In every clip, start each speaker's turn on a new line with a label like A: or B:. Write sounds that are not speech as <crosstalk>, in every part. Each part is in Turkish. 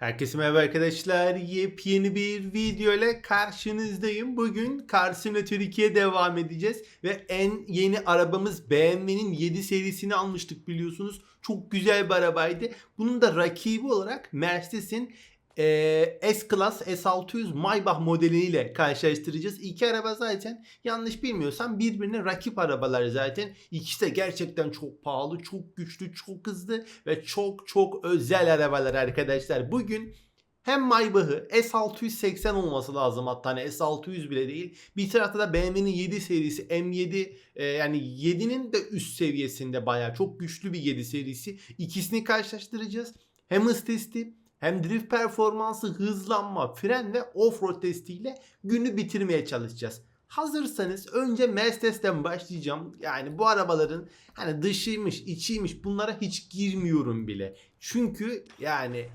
A: Herkese merhaba arkadaşlar. Yepyeni bir video ile karşınızdayım. Bugün Car Simulator 2'ye devam edeceğiz. Ve en yeni arabamız BMW'nin 7 serisini almıştık biliyorsunuz. Çok güzel bir arabaydı. Bunun da rakibi olarak Mercedes'in eee, S-Class S600 Maybach modeliyle karşılaştıracağız. İki araba zaten yanlış bilmiyorsam birbirine rakip arabalar zaten. İkisi de gerçekten çok pahalı, çok güçlü, çok hızlı ve çok çok özel arabalar arkadaşlar. Bugün hem Maybach'ı S680 olması lazım hatta hani S600 bile değil. Bir tarafta da BMW'nin 7 serisi M7 e, yani 7'nin de üst seviyesinde bayağı çok güçlü bir 7 serisi. İkisini karşılaştıracağız. Hem hız testi hem drift performansı, hızlanma, fren ve offroad testiyle günü bitirmeye çalışacağız. Hazırsanız önce Mercedes'ten başlayacağım. Yani bu arabaların hani dışıymış, içiymiş bunlara hiç girmiyorum bile. Çünkü yani ya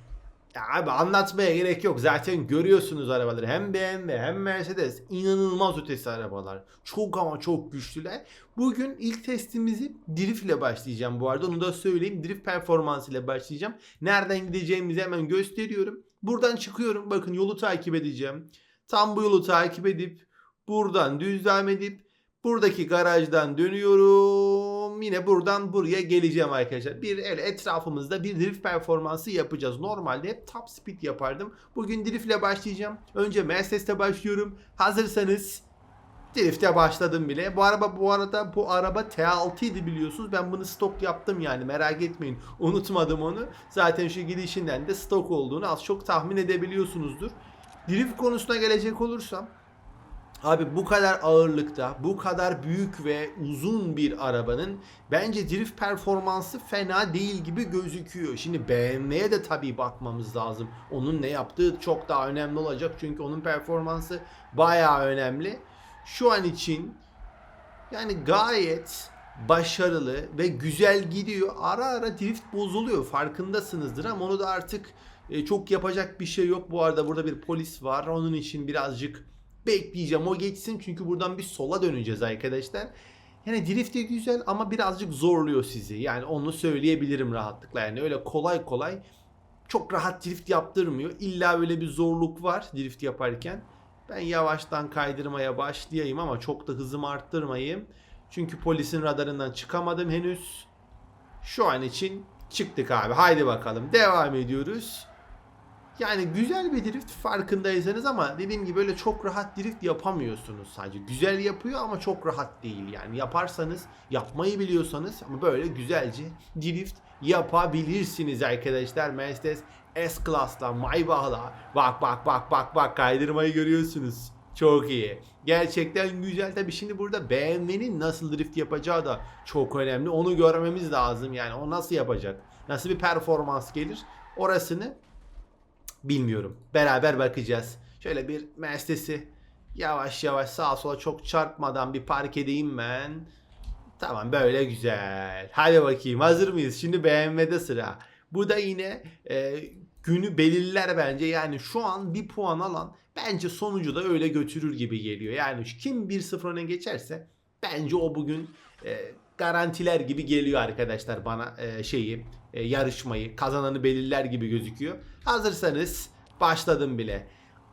A: abi anlatmaya gerek yok. Zaten görüyorsunuz arabaları. Hem BMW hem Mercedes inanılmaz ötesi arabalar. Çok ama çok güçlüler. Bugün ilk testimizi drift ile başlayacağım bu arada. Onu da söyleyeyim. Drift performansı ile başlayacağım. Nereden gideceğimizi hemen gösteriyorum. Buradan çıkıyorum. Bakın yolu takip edeceğim. Tam bu yolu takip edip buradan düz devam edip buradaki garajdan dönüyorum. Yine buradan buraya geleceğim arkadaşlar. Bir öyle etrafımızda bir drift performansı yapacağız. Normalde hep top speed yapardım. Bugün drift ile başlayacağım. Önce Mercedes'te başlıyorum. Hazırsanız Drift'e başladım bile. Bu araba bu arada bu araba T6 idi biliyorsunuz. Ben bunu stok yaptım yani merak etmeyin. Unutmadım onu. Zaten şu gidişinden de stok olduğunu az çok tahmin edebiliyorsunuzdur. Drift konusuna gelecek olursam Abi bu kadar ağırlıkta, bu kadar büyük ve uzun bir arabanın bence drift performansı fena değil gibi gözüküyor. Şimdi BMW'ye de tabii bakmamız lazım. Onun ne yaptığı çok daha önemli olacak çünkü onun performansı bayağı önemli. Şu an için yani gayet başarılı ve güzel gidiyor. Ara ara drift bozuluyor farkındasınızdır ama onu da artık e, çok yapacak bir şey yok. Bu arada burada bir polis var. Onun için birazcık bekleyeceğim o geçsin çünkü buradan bir sola döneceğiz arkadaşlar. Yani drift de güzel ama birazcık zorluyor sizi. Yani onu söyleyebilirim rahatlıkla. Yani öyle kolay kolay çok rahat drift yaptırmıyor. İlla öyle bir zorluk var drift yaparken. Ben yavaştan kaydırmaya başlayayım ama çok da hızımı arttırmayayım. Çünkü polisin radarından çıkamadım henüz. Şu an için çıktık abi. Haydi bakalım. Devam ediyoruz. Yani güzel bir drift farkındaysanız ama dediğim gibi böyle çok rahat drift yapamıyorsunuz sadece. Güzel yapıyor ama çok rahat değil yani. Yaparsanız, yapmayı biliyorsanız ama böyle güzelce drift yapabilirsiniz arkadaşlar. Mercedes S-Class'la, Maybach'la. Bak bak bak bak bak kaydırmayı görüyorsunuz. Çok iyi. Gerçekten güzel. Tabi şimdi burada BMW'nin nasıl drift yapacağı da çok önemli. Onu görmemiz lazım yani. O nasıl yapacak? Nasıl bir performans gelir? Orasını bilmiyorum. Beraber bakacağız. Şöyle bir Mercedes'i yavaş yavaş sağa sola çok çarpmadan bir park edeyim ben. Tamam böyle güzel. Hadi bakayım hazır mıyız? Şimdi BMW'de sıra. Bu da yine e, günü belirler bence. Yani şu an bir puan alan bence sonucu da öyle götürür gibi geliyor. Yani kim 1-0 öne geçerse bence o bugün e, garantiler gibi geliyor arkadaşlar bana e, şeyi e, yarışmayı kazananı belirler gibi gözüküyor. Hazırsanız başladım bile.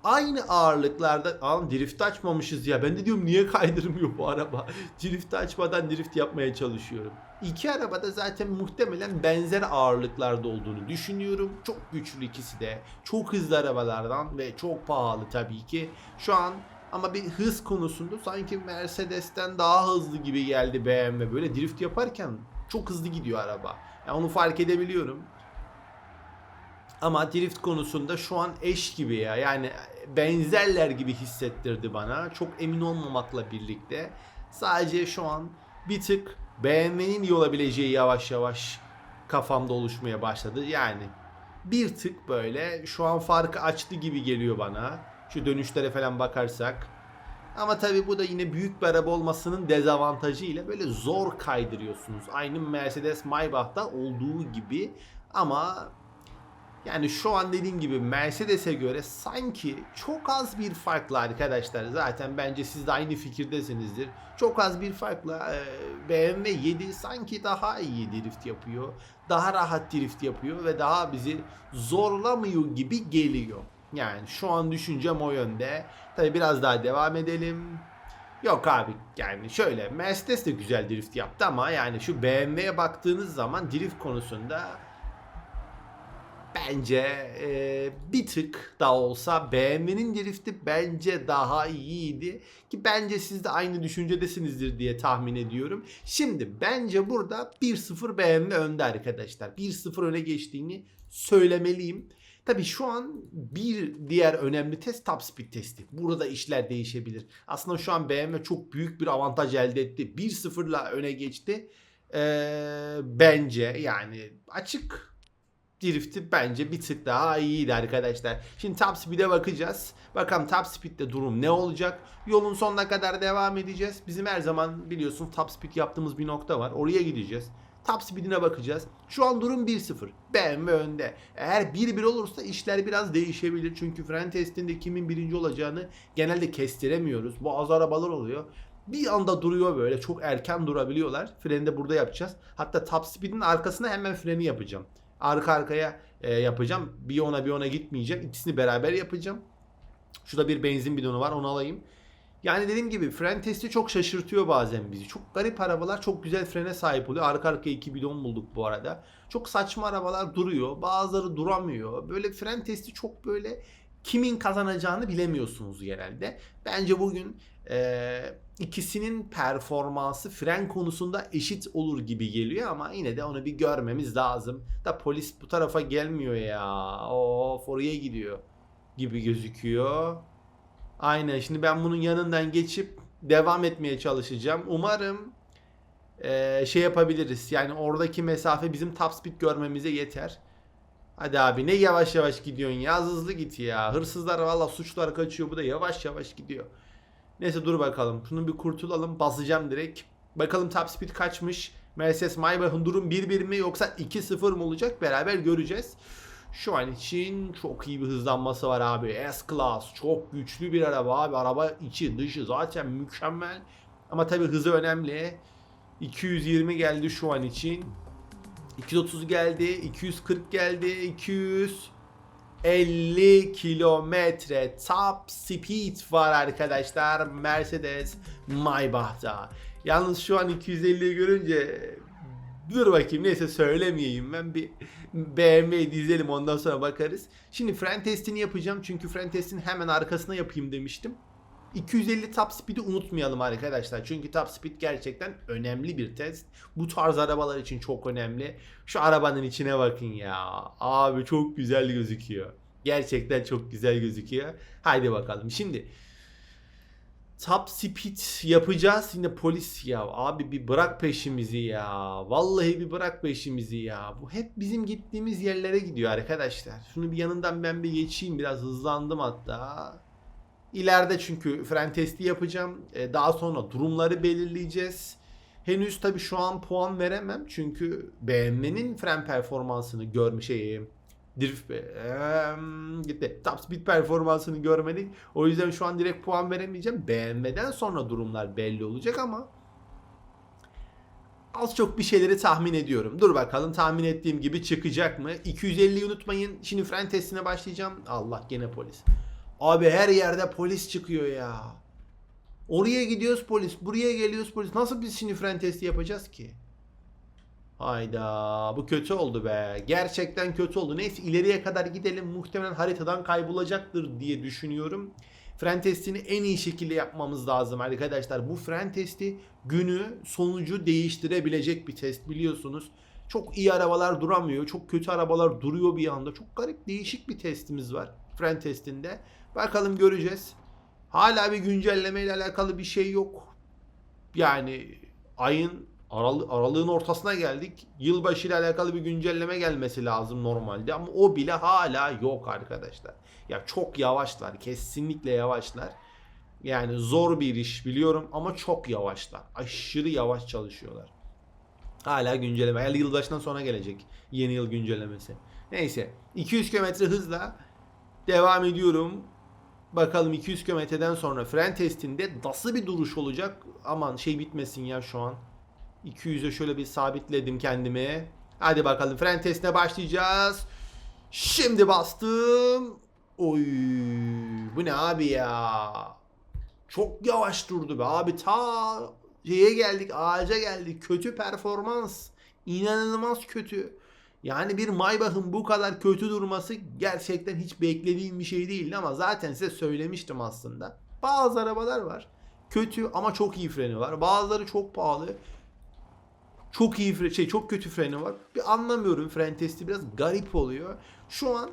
A: Aynı ağırlıklarda Aa, drift açmamışız ya. Ben de diyorum niye kaydırmıyor bu araba? <laughs> drift açmadan drift yapmaya çalışıyorum. İki araba da zaten muhtemelen benzer ağırlıklarda olduğunu düşünüyorum. Çok güçlü ikisi de. Çok hızlı arabalardan ve çok pahalı tabii ki. Şu an ama bir hız konusunda sanki Mercedes'ten daha hızlı gibi geldi BMW. Böyle drift yaparken çok hızlı gidiyor araba. Yani onu fark edebiliyorum. Ama drift konusunda şu an eş gibi ya. Yani benzerler gibi hissettirdi bana. Çok emin olmamakla birlikte. Sadece şu an bir tık BMW'nin olabileceği yavaş yavaş kafamda oluşmaya başladı. Yani bir tık böyle şu an farkı açtı gibi geliyor bana. Şu dönüşlere falan bakarsak. Ama tabi bu da yine büyük bir araba olmasının dezavantajı ile böyle zor kaydırıyorsunuz. Aynı Mercedes Maybach'ta olduğu gibi ama Yani şu an dediğim gibi Mercedes'e göre sanki çok az bir farkla arkadaşlar. Zaten bence siz de aynı fikirdesinizdir. Çok az bir farkla e, BMW 7 sanki daha iyi drift yapıyor. Daha rahat drift yapıyor ve daha bizi zorlamıyor gibi geliyor. Yani şu an düşüncem o yönde. Tabi biraz daha devam edelim. Yok abi yani şöyle Mercedes de güzel drift yaptı ama yani şu BMW'ye baktığınız zaman drift konusunda bence e, bir tık da olsa BMW'nin drifti bence daha iyiydi ki bence siz de aynı düşüncedesinizdir diye tahmin ediyorum. Şimdi bence burada 1-0 BMW önde arkadaşlar. 1-0 öne geçtiğini söylemeliyim. Tabii şu an bir diğer önemli test top speed testi. Burada işler değişebilir. Aslında şu an BMW çok büyük bir avantaj elde etti. 1-0'la öne geçti. Ee, bence yani açık drifti bence bir tık daha iyiydi arkadaşlar. Şimdi top speed'e bakacağız. Bakalım top speed'de durum ne olacak? Yolun sonuna kadar devam edeceğiz. Bizim her zaman biliyorsun top speed yaptığımız bir nokta var. Oraya gideceğiz. Top speed'ine bakacağız. Şu an durum 1-0. BMW önde. Eğer 1-1 olursa işler biraz değişebilir. Çünkü fren testinde kimin birinci olacağını genelde kestiremiyoruz. Bu az arabalar oluyor. Bir anda duruyor böyle. Çok erken durabiliyorlar. Freni de burada yapacağız. Hatta top speed'in arkasına hemen freni yapacağım. Arka arkaya e, yapacağım. Bir ona bir ona gitmeyeceğim. İkisini beraber yapacağım. Şurada bir benzin bidonu var onu alayım. Yani dediğim gibi fren testi çok şaşırtıyor bazen bizi. Çok garip arabalar çok güzel frene sahip oluyor. Arka arkaya iki bidon bulduk bu arada. Çok saçma arabalar duruyor. Bazıları duramıyor. Böyle fren testi çok böyle kimin kazanacağını bilemiyorsunuz genelde. Bence bugün e, ikisinin performansı fren konusunda eşit olur gibi geliyor ama yine de onu bir görmemiz lazım. Da polis bu tarafa gelmiyor ya. Of oraya gidiyor gibi gözüküyor. Aynen şimdi ben bunun yanından geçip devam etmeye çalışacağım. Umarım eee, şey yapabiliriz. Yani oradaki mesafe bizim top speed görmemize yeter. Hadi abi ne yavaş yavaş gidiyorsun ya hızlı git ya. Hırsızlar valla suçlar kaçıyor bu da yavaş yavaş gidiyor. Neyse dur bakalım. Şunu bir kurtulalım. Basacağım direkt. Bakalım top speed kaçmış. Mercedes Maybach'ın durum 1-1 mi yoksa 2-0 mı olacak beraber göreceğiz. Şu an için çok iyi bir hızlanması var abi. S-Class çok güçlü bir araba abi. Araba içi dışı zaten mükemmel. Ama tabi hızı önemli. 220 geldi şu an için. 230 geldi. 240 geldi. 250 kilometre top speed var arkadaşlar. Mercedes Maybach'ta. Yalnız şu an 250'yi görünce dur bakayım neyse söylemeyeyim ben bir BMW dizelim ondan sonra bakarız. Şimdi fren testini yapacağım çünkü fren testini hemen arkasına yapayım demiştim. 250 top speed'i unutmayalım arkadaşlar. Çünkü top speed gerçekten önemli bir test. Bu tarz arabalar için çok önemli. Şu arabanın içine bakın ya. Abi çok güzel gözüküyor. Gerçekten çok güzel gözüküyor. Haydi bakalım. Şimdi top speed yapacağız. Yine polis ya. Abi bir bırak peşimizi ya. Vallahi bir bırak peşimizi ya. Bu hep bizim gittiğimiz yerlere gidiyor arkadaşlar. Şunu bir yanından ben bir geçeyim. Biraz hızlandım hatta. İleride çünkü fren testi yapacağım. Ee, daha sonra durumları belirleyeceğiz. Henüz tabi şu an puan veremem. Çünkü BMW'nin fren performansını görmüş şeyi. Drift Eee, gitti. Top speed performansını görmedik. O yüzden şu an direkt puan veremeyeceğim. BMW'den sonra durumlar belli olacak ama az çok bir şeyleri tahmin ediyorum. Dur bakalım tahmin ettiğim gibi çıkacak mı? 250'yi unutmayın. Şimdi fren testine başlayacağım. Allah gene polis. Abi her yerde polis çıkıyor ya. Oraya gidiyoruz polis, buraya geliyoruz polis. Nasıl biz şimdi fren testi yapacağız ki? Hayda bu kötü oldu be. Gerçekten kötü oldu. Neyse ileriye kadar gidelim. Muhtemelen haritadan kaybolacaktır diye düşünüyorum. Fren testini en iyi şekilde yapmamız lazım arkadaşlar. Bu fren testi günü sonucu değiştirebilecek bir test biliyorsunuz. Çok iyi arabalar duramıyor. Çok kötü arabalar duruyor bir anda. Çok garip değişik bir testimiz var fren testinde. Bakalım göreceğiz. Hala bir güncelleme ile alakalı bir şey yok. Yani ayın aralı, aralığın ortasına geldik. Yılbaşı ile alakalı bir güncelleme gelmesi lazım normalde ama o bile hala yok arkadaşlar. Ya çok yavaşlar. Kesinlikle yavaşlar. Yani zor bir iş biliyorum ama çok yavaşlar. Aşırı yavaş çalışıyorlar. Hala güncelleme. Herhalde yılbaşından sonra gelecek yeni yıl güncellemesi. Neyse 200 km hızla devam ediyorum. Bakalım 200 kilometreden sonra fren testinde nasıl bir duruş olacak? Aman şey bitmesin ya şu an. 200'e şöyle bir sabitledim kendimi. Hadi bakalım fren testine başlayacağız. Şimdi bastım. Oy bu ne abi ya? Çok yavaş durdu be abi ta şeye geldik ağaca geldik. Kötü performans. İnanılmaz kötü. Yani bir Maybach'ın bu kadar kötü durması gerçekten hiç beklediğim bir şey değildi ama zaten size söylemiştim aslında. Bazı arabalar var. Kötü ama çok iyi freni var. Bazıları çok pahalı. Çok iyi fre şey çok kötü freni var. Bir anlamıyorum fren testi biraz garip oluyor. Şu an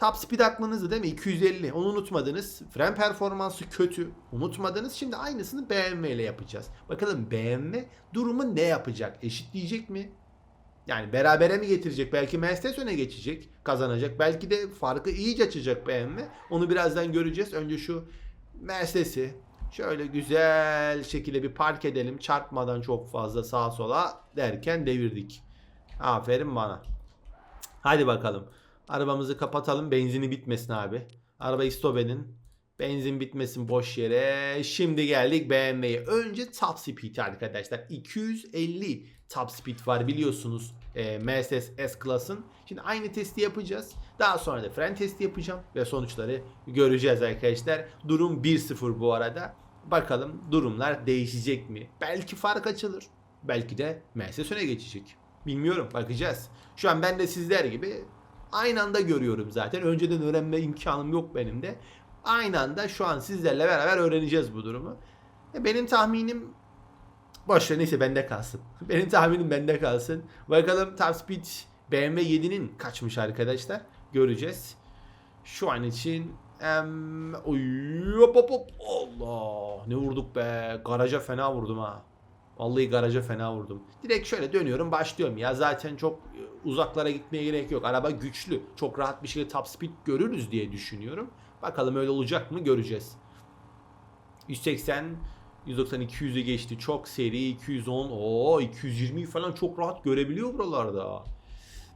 A: top speed aklınızda değil mi? 250. Onu unutmadınız. Fren performansı kötü. Unutmadınız. Şimdi aynısını BMW ile yapacağız. Bakalım BMW durumu ne yapacak? Eşitleyecek mi? Yani berabere mi getirecek? Belki Mercedes öne geçecek, kazanacak. Belki de farkı iyice açacak BMW. Onu birazdan göreceğiz. Önce şu Mercedes'i şöyle güzel şekilde bir park edelim. Çarpmadan çok fazla sağa sola derken devirdik. Aferin bana. Hadi bakalım. Arabamızı kapatalım. Benzini bitmesin abi. Arabayı stop edin. Benzin bitmesin boş yere. Şimdi geldik BMW'ye. Önce top speed arkadaşlar. 250 top speed var biliyorsunuz. E, Mercedes S-Class'ın. Şimdi aynı testi yapacağız. Daha sonra da fren testi yapacağım. Ve sonuçları göreceğiz arkadaşlar. Durum 1-0 bu arada. Bakalım durumlar değişecek mi? Belki fark açılır. Belki de Mercedes öne geçecek. Bilmiyorum bakacağız. Şu an ben de sizler gibi aynı anda görüyorum zaten. Önceden öğrenme imkanım yok benim de. Aynı anda şu an sizlerle beraber öğreneceğiz bu durumu. E, Benim tahminim boş ver neyse bende kalsın. <laughs> Benim tahminim bende kalsın. Bakalım Top Speed BMW 7'nin kaçmış arkadaşlar. Göreceğiz. Şu an için em, oy, hop hop hop. Allah ne vurduk be. Garaja fena vurdum ha. Vallahi garaja fena vurdum. Direkt şöyle dönüyorum başlıyorum ya. Zaten çok e, uzaklara gitmeye gerek yok. Araba güçlü. Çok rahat bir şekilde top speed görürüz diye düşünüyorum. Bakalım öyle olacak mı göreceğiz. 180 190 200'ü geçti. Çok seri 210. Oo 220 falan çok rahat görebiliyor buralarda.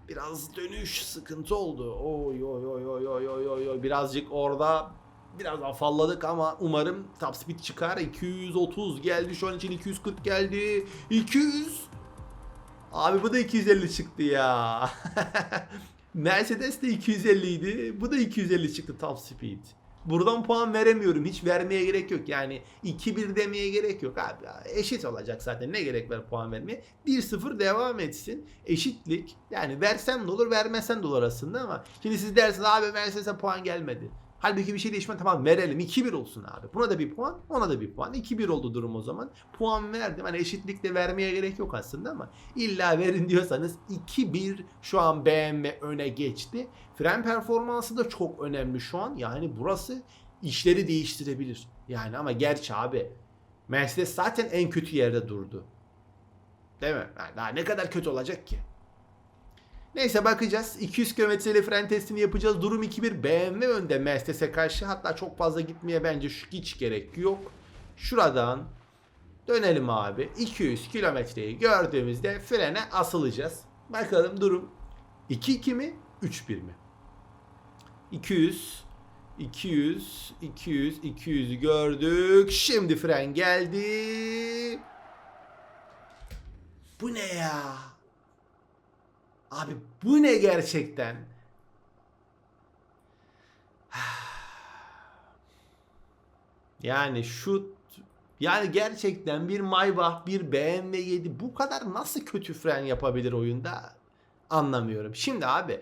A: Biraz dönüş sıkıntı oldu. Oy oy oy oy oy oy oy oy. Birazcık orada biraz afalladık ama umarım top speed çıkar. 230 geldi şu an için 240 geldi. 200 Abi bu da 250 çıktı ya. <laughs> Mercedes de 250 idi. Bu da 250 çıktı top speed. Buradan puan veremiyorum. Hiç vermeye gerek yok. Yani 2-1 demeye gerek yok abi. Eşit olacak zaten. Ne gerek var puan vermeye? 1-0 devam etsin. Eşitlik. Yani versen de olur, vermesen de olur aslında ama şimdi siz dersiniz abi Mercedes'e puan gelmedi. Halbuki bir şey değişmez. Tamam verelim. 2-1 olsun abi. Buna da bir puan, ona da bir puan. 2-1 oldu durum o zaman. Puan verdim. Hani eşitlikle vermeye gerek yok aslında ama illa verin diyorsanız 2-1 şu an BMW öne geçti. Fren performansı da çok önemli şu an. Yani burası işleri değiştirebilir. Yani ama gerçi abi Mercedes zaten en kötü yerde durdu. Değil mi? Yani daha ne kadar kötü olacak ki? Neyse bakacağız. 200 kilometreyle fren testini yapacağız. Durum 2-1 BMW önde Mercedes'e karşı. Hatta çok fazla gitmeye bence şu hiç gerek yok. Şuradan dönelim abi. 200 kilometreyi gördüğümüzde frene asılacağız. Bakalım durum 2-2 mi 3-1 mi? 200 200 200 200'ü gördük. Şimdi fren geldi. Bu ne ya? Abi bu ne gerçekten? Yani şu yani gerçekten bir Maybach, bir BMW 7 bu kadar nasıl kötü fren yapabilir oyunda? Anlamıyorum. Şimdi abi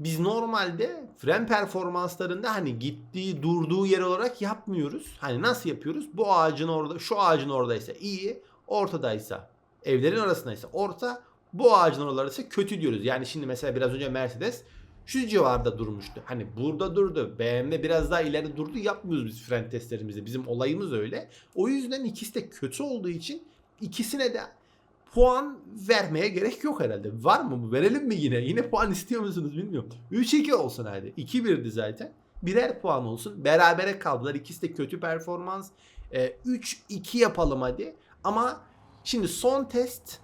A: biz normalde fren performanslarında hani gittiği durduğu yer olarak yapmıyoruz. Hani nasıl yapıyoruz? Bu ağacın orada, şu ağacın oradaysa iyi, ortadaysa, evlerin arasındaysa orta, bu ağacın oralarıysa kötü diyoruz. Yani şimdi mesela biraz önce Mercedes şu civarda durmuştu. Hani burada durdu. BMW biraz daha ileride durdu. Yapmıyoruz biz fren testlerimizi. Bizim olayımız öyle. O yüzden ikisi de kötü olduğu için ikisine de puan vermeye gerek yok herhalde. Var mı? Verelim mi yine? Yine puan istiyor musunuz bilmiyorum. 3-2 olsun hadi. 2-1'di zaten. Birer puan olsun. Berabere kaldılar. İkisi de kötü performans. Ee, 3-2 yapalım hadi. Ama şimdi son test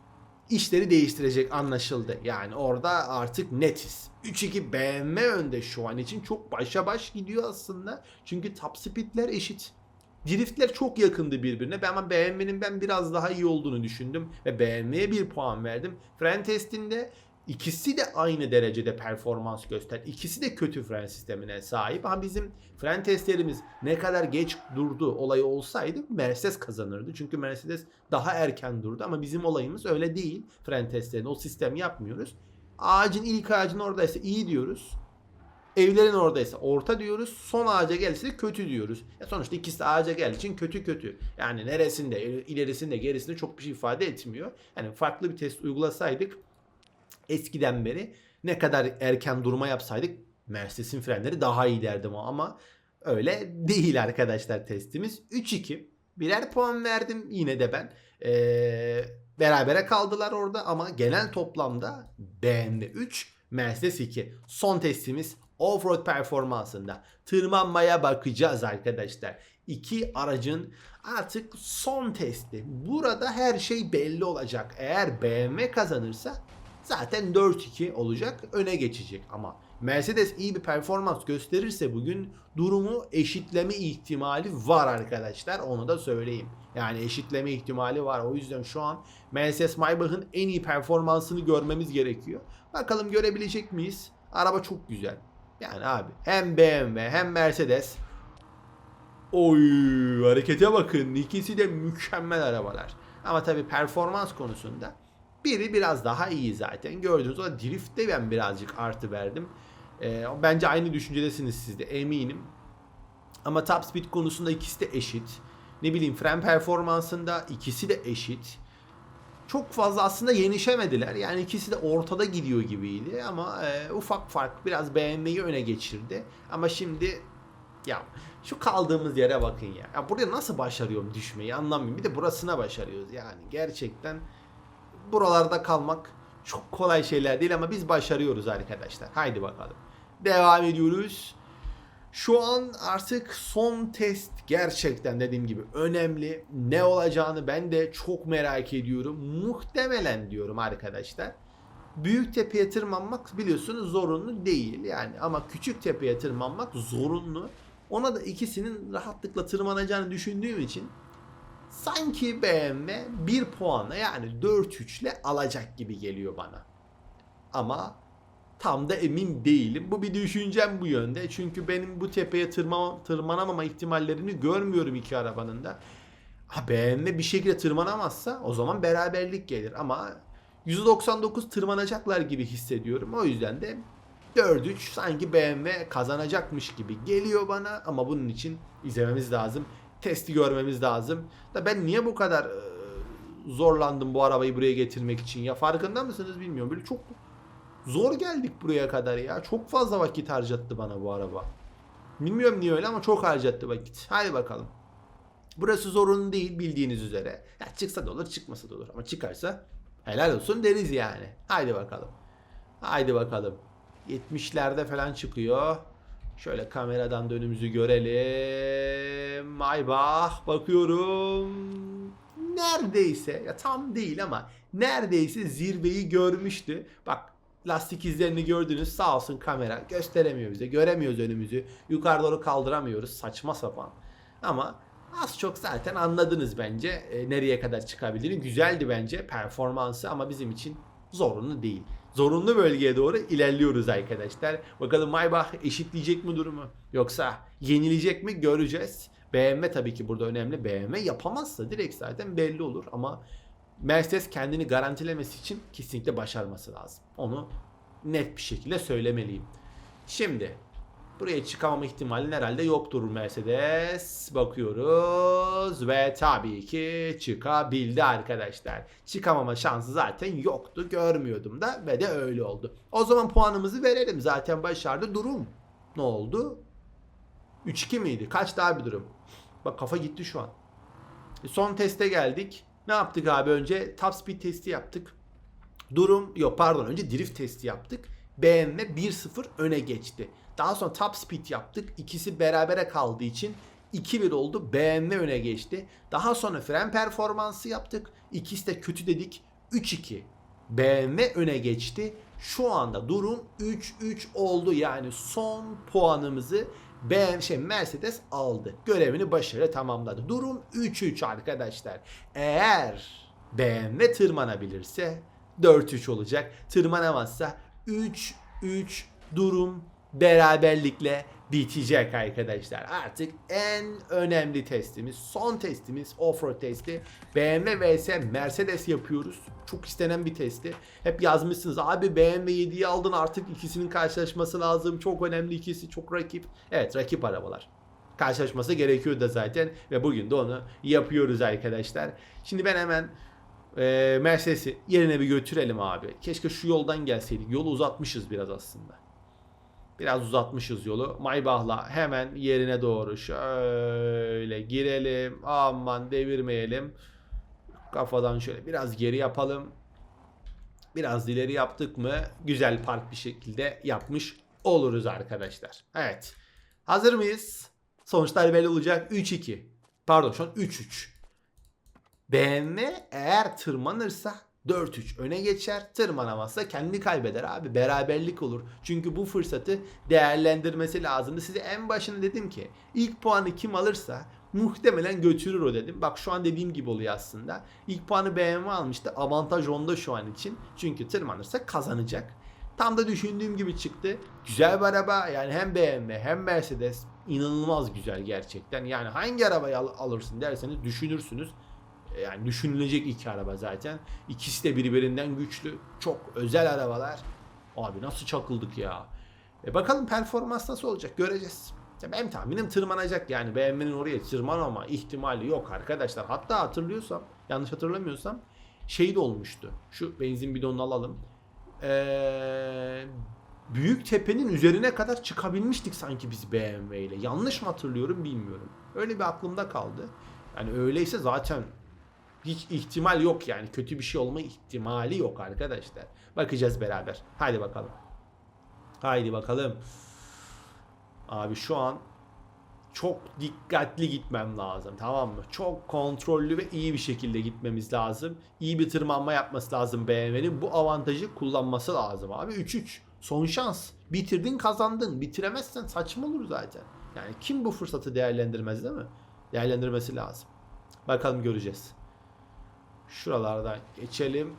A: işleri değiştirecek anlaşıldı. Yani orada artık netiz. 3-2 BMW önde şu an için çok başa baş gidiyor aslında. Çünkü top speedler eşit. Driftler çok yakındı birbirine. Ben ama BMW'nin ben biraz daha iyi olduğunu düşündüm ve BMW'ye bir puan verdim. Fren testinde ikisi de aynı derecede performans göster. İkisi de kötü fren sistemine sahip. Ama bizim fren testlerimiz ne kadar geç durdu olayı olsaydı Mercedes kazanırdı. Çünkü Mercedes daha erken durdu ama bizim olayımız öyle değil. Fren testlerinde o sistem yapmıyoruz. Ağacın ilk ağacın oradaysa iyi diyoruz. Evlerin oradaysa orta diyoruz. Son ağaca gelirse kötü diyoruz. Ya sonuçta ikisi de ağaca geldiği için kötü kötü. Yani neresinde, ilerisinde, gerisinde çok bir şey ifade etmiyor. Yani farklı bir test uygulasaydık eskiden beri ne kadar erken durma yapsaydık Mercedes'in frenleri daha iyi derdim o ama öyle değil arkadaşlar testimiz. 3-2 birer puan verdim yine de ben. Ee, berabere kaldılar orada ama genel toplamda BMW 3 Mercedes 2. Son testimiz offroad performansında tırmanmaya bakacağız arkadaşlar. İki aracın artık son testi. Burada her şey belli olacak. Eğer BMW kazanırsa zaten 4-2 olacak öne geçecek ama Mercedes iyi bir performans gösterirse bugün durumu eşitleme ihtimali var arkadaşlar onu da söyleyeyim. Yani eşitleme ihtimali var. O yüzden şu an Mercedes Maybach'ın en iyi performansını görmemiz gerekiyor. Bakalım görebilecek miyiz? Araba çok güzel. Yani abi hem BMW hem Mercedes Oy harekete bakın. İkisi de mükemmel arabalar. Ama tabii performans konusunda biri biraz daha iyi zaten. Gördüğünüz o driftte ben birazcık artı verdim. Ee, bence aynı düşüncedesiniz siz de eminim. Ama top speed konusunda ikisi de eşit. Ne bileyim fren performansında ikisi de eşit. Çok fazla aslında yenişemediler. Yani ikisi de ortada gidiyor gibiydi ama e, ufak fark biraz beğenmeyi öne geçirdi. Ama şimdi ya şu kaldığımız yere bakın ya. ya buraya nasıl başarıyorum düşmeyi anlamıyorum. Bir de burasına başarıyoruz yani gerçekten buralarda kalmak çok kolay şeyler değil ama biz başarıyoruz arkadaşlar. Haydi bakalım. Devam ediyoruz. Şu an artık son test gerçekten dediğim gibi önemli. Ne olacağını ben de çok merak ediyorum. Muhtemelen diyorum arkadaşlar. Büyük tepeye tırmanmak biliyorsunuz zorunlu değil yani ama küçük tepeye tırmanmak zorunlu. Ona da ikisinin rahatlıkla tırmanacağını düşündüğüm için sanki BMW bir puanla yani 4-3 ile alacak gibi geliyor bana. Ama tam da emin değilim. Bu bir düşüncem bu yönde. Çünkü benim bu tepeye tırma, tırmanamama ihtimallerini görmüyorum iki arabanın da. Ha BMW bir şekilde tırmanamazsa o zaman beraberlik gelir. Ama 199 tırmanacaklar gibi hissediyorum. O yüzden de 4-3 sanki BMW kazanacakmış gibi geliyor bana. Ama bunun için izlememiz lazım. Testi görmemiz lazım. Da ben niye bu kadar e, zorlandım bu arabayı buraya getirmek için ya farkında mısınız bilmiyorum. Böyle çok Zor geldik buraya kadar ya. Çok fazla vakit harcattı bana bu araba. Bilmiyorum niye öyle ama çok harcattı vakit. Hadi bakalım. Burası zorunlu değil bildiğiniz üzere. Ya çıksa da olur çıkmasa da olur. Ama çıkarsa helal olsun deriz yani. Haydi bakalım. Haydi bakalım. 70'lerde falan çıkıyor. Şöyle kameradan da önümüzü görelim. Maybach bakıyorum. Neredeyse ya tam değil ama neredeyse zirveyi görmüştü. Bak lastik izlerini gördünüz sağ olsun kamera gösteremiyor bize. Göremiyoruz önümüzü. Yukarı doğru kaldıramıyoruz. Saçma sapan. Ama az çok zaten anladınız bence e, nereye kadar çıkabildiğini. Güzeldi bence performansı ama bizim için zorunlu değil. Zorunlu bölgeye doğru ilerliyoruz arkadaşlar. Bakalım Maybach eşitleyecek mi durumu? Yoksa yenilecek mi göreceğiz. BMW tabii ki burada önemli. BMW yapamazsa direkt zaten belli olur ama Mercedes kendini garantilemesi için kesinlikle başarması lazım. Onu net bir şekilde söylemeliyim. Şimdi buraya çıkamama ihtimali herhalde yoktur Mercedes. Bakıyoruz ve tabii ki çıkabildi arkadaşlar. Çıkamama şansı zaten yoktu. Görmüyordum da ve de öyle oldu. O zaman puanımızı verelim. Zaten başardı durum. Ne oldu? 3-2 miydi? Kaç daha bir durum? Bak kafa gitti şu an. Son teste geldik. Ne yaptık abi önce? Top speed testi yaptık. Durum yok pardon önce drift testi yaptık. BMW 1-0 öne geçti. Daha sonra top speed yaptık. İkisi berabere kaldığı için 2-1 oldu. BMW öne geçti. Daha sonra fren performansı yaptık. İkisi de kötü dedik. 3-2 BMW öne geçti. Şu anda durum 3-3 oldu. Yani son puanımızı BMW, şey Mercedes aldı. Görevini başarıyla tamamladı. Durum 3-3 arkadaşlar. Eğer BMW tırmanabilirse 4-3 olacak. Tırmanamazsa 3-3 durum beraberlikle bitecek arkadaşlar. Artık en önemli testimiz, son testimiz offroad testi. BMW vs Mercedes yapıyoruz. Çok istenen bir testi. Hep yazmışsınız abi BMW 7'yi aldın artık ikisinin karşılaşması lazım. Çok önemli ikisi çok rakip. Evet rakip arabalar. Karşılaşması gerekiyor da zaten ve bugün de onu yapıyoruz arkadaşlar. Şimdi ben hemen e, Mercedes'i yerine bir götürelim abi. Keşke şu yoldan gelseydik. Yolu uzatmışız biraz aslında. Biraz uzatmışız yolu. Maybach'la hemen yerine doğru şöyle girelim. Aman devirmeyelim. Kafadan şöyle biraz geri yapalım. Biraz ileri yaptık mı güzel park bir şekilde yapmış oluruz arkadaşlar. Evet. Hazır mıyız? Sonuçlar belli olacak. 3-2. Pardon şu an 3-3. BMW eğer tırmanırsa 4-3 öne geçer. Tırmanamazsa kendi kaybeder abi. Beraberlik olur. Çünkü bu fırsatı değerlendirmesi lazımdı. Size en başında dedim ki ilk puanı kim alırsa muhtemelen götürür o dedim. Bak şu an dediğim gibi oluyor aslında. İlk puanı BMW almıştı. Avantaj onda şu an için. Çünkü tırmanırsa kazanacak. Tam da düşündüğüm gibi çıktı. Güzel bir araba. Yani hem BMW hem Mercedes inanılmaz güzel gerçekten. Yani hangi arabayı al- alırsın derseniz düşünürsünüz. Yani düşünülecek iki araba zaten. İkisi de birbirinden güçlü. Çok özel arabalar. Abi nasıl çakıldık ya. E bakalım performans nasıl olacak göreceğiz. Ya benim tahminim tırmanacak yani BMW'nin oraya tırmanama ihtimali yok arkadaşlar. Hatta hatırlıyorsam yanlış hatırlamıyorsam şey de olmuştu. Şu benzin bidonunu alalım. Ee, büyük tepenin üzerine kadar çıkabilmiştik sanki biz BMW ile. Yanlış mı hatırlıyorum bilmiyorum. Öyle bir aklımda kaldı. Yani öyleyse zaten hiç ihtimal yok yani. Kötü bir şey olma ihtimali yok arkadaşlar. Bakacağız beraber. Haydi bakalım. Haydi bakalım. Abi şu an çok dikkatli gitmem lazım tamam mı? Çok kontrollü ve iyi bir şekilde gitmemiz lazım. İyi bir tırmanma yapması lazım BMW'nin. Bu avantajı kullanması lazım abi. 3-3. Son şans. Bitirdin kazandın. Bitiremezsen saçma olur zaten. Yani kim bu fırsatı değerlendirmez değil mi? Değerlendirmesi lazım. Bakalım göreceğiz. Şuralardan geçelim.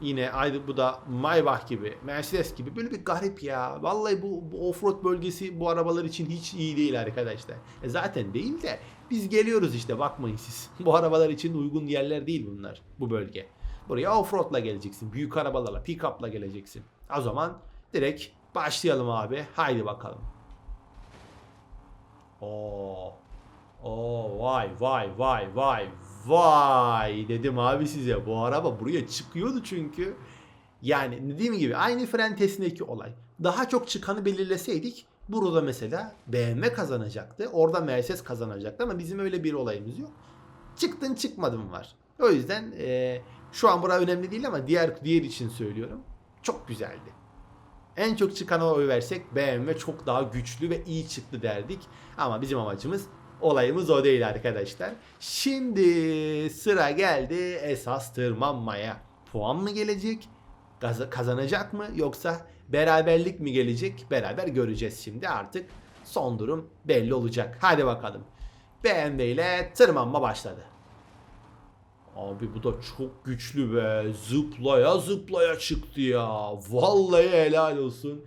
A: Yine aynı bu da Maybach gibi, Mercedes gibi böyle bir garip ya. Vallahi bu, bu offroad bölgesi bu arabalar için hiç iyi değil arkadaşlar. E zaten değil de biz geliyoruz işte bakmayın siz. <laughs> Bu arabalar için uygun yerler değil bunlar bu bölge. Buraya offroadla geleceksin. Büyük arabalarla, pick-up'la geleceksin. O zaman direkt başlayalım abi. Haydi bakalım. Oo. Oo vay vay vay vay vay dedim abi size. Bu araba buraya çıkıyordu çünkü. Yani dediğim gibi aynı fren testindeki olay. Daha çok çıkanı belirleseydik burada mesela BMW kazanacaktı. Orada Mercedes kazanacaktı ama bizim öyle bir olayımız yok. Çıktın çıkmadın var. O yüzden eee, şu an bura önemli değil ama diğer diğer için söylüyorum. Çok güzeldi. En çok çıkana oy versek BMW çok daha güçlü ve iyi çıktı derdik. Ama bizim amacımız olayımız o değil arkadaşlar. Şimdi sıra geldi esas tırmanmaya. Puan mı gelecek? Kazanacak mı yoksa beraberlik mi gelecek? Beraber göreceğiz şimdi artık. Son durum belli olacak. Hadi bakalım. BMW ile tırmanma başladı. Abi bu da çok güçlü be. Zıplaya zıplaya çıktı ya. Vallahi helal olsun.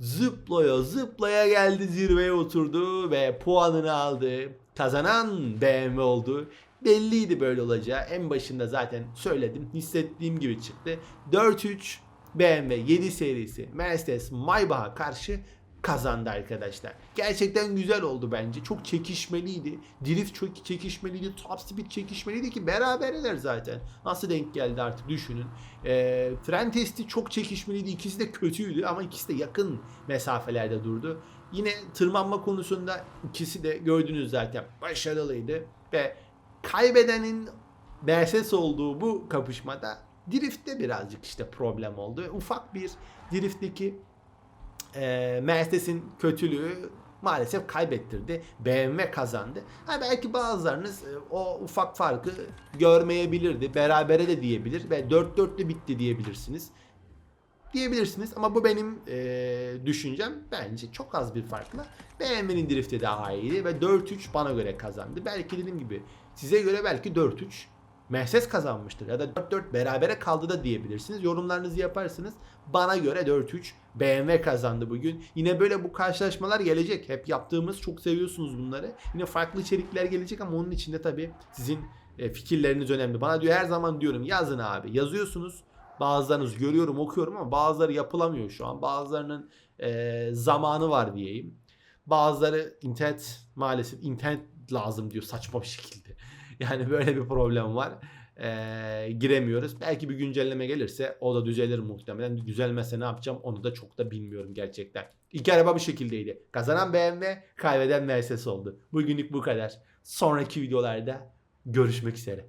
A: Zıplaya zıplaya geldi zirveye oturdu ve puanını aldı. Kazanan BMW oldu. Belliydi böyle olacağı. En başında zaten söyledim. Hissettiğim gibi çıktı. 4-3 BMW 7 serisi Mercedes Maybach'a karşı kazandı arkadaşlar. Gerçekten güzel oldu bence. Çok çekişmeliydi. Drift çok çekişmeliydi. Top speed çekişmeliydi ki beraberler zaten. Nasıl denk geldi artık düşünün. Ee, fren testi çok çekişmeliydi. İkisi de kötüydü ama ikisi de yakın mesafelerde durdu. Yine tırmanma konusunda ikisi de gördünüz zaten başarılıydı ve kaybedenin Mercedes olduğu bu kapışmada driftte birazcık işte problem oldu. Ufak bir driftteki e, Mercedes'in kötülüğü maalesef kaybettirdi. BMW kazandı. Ha belki bazılarınız e, o ufak farkı görmeyebilirdi. Berabere de diyebilir ve 4-4'lü bitti diyebilirsiniz diyebilirsiniz ama bu benim eee, düşüncem bence çok az bir farkla BMW'nin drifti daha iyiydi ve 4-3 bana göre kazandı. Belki dediğim gibi size göre belki 4-3 Mercedes kazanmıştır ya da 4-4 berabere kaldı da diyebilirsiniz. Yorumlarınızı yaparsınız. Bana göre 4-3 BMW kazandı bugün. Yine böyle bu karşılaşmalar gelecek. Hep yaptığımız çok seviyorsunuz bunları. Yine farklı içerikler gelecek ama onun içinde tabii sizin e, fikirleriniz önemli. Bana diyor her zaman diyorum yazın abi. Yazıyorsunuz. Bazılarınız görüyorum okuyorum ama bazıları yapılamıyor şu an. Bazılarının e, zamanı var diyeyim. Bazıları internet maalesef internet lazım diyor saçma bir şekilde. <laughs> Yani böyle bir problem var. E, giremiyoruz. Belki bir güncelleme gelirse o da düzelir muhtemelen. Düzelmezse ne yapacağım onu da çok da bilmiyorum gerçekten. İki araba bu şekildeydi. Kazanan BMW, kaybeden Mercedes oldu. Bugünlük bu kadar. Sonraki videolarda görüşmek üzere.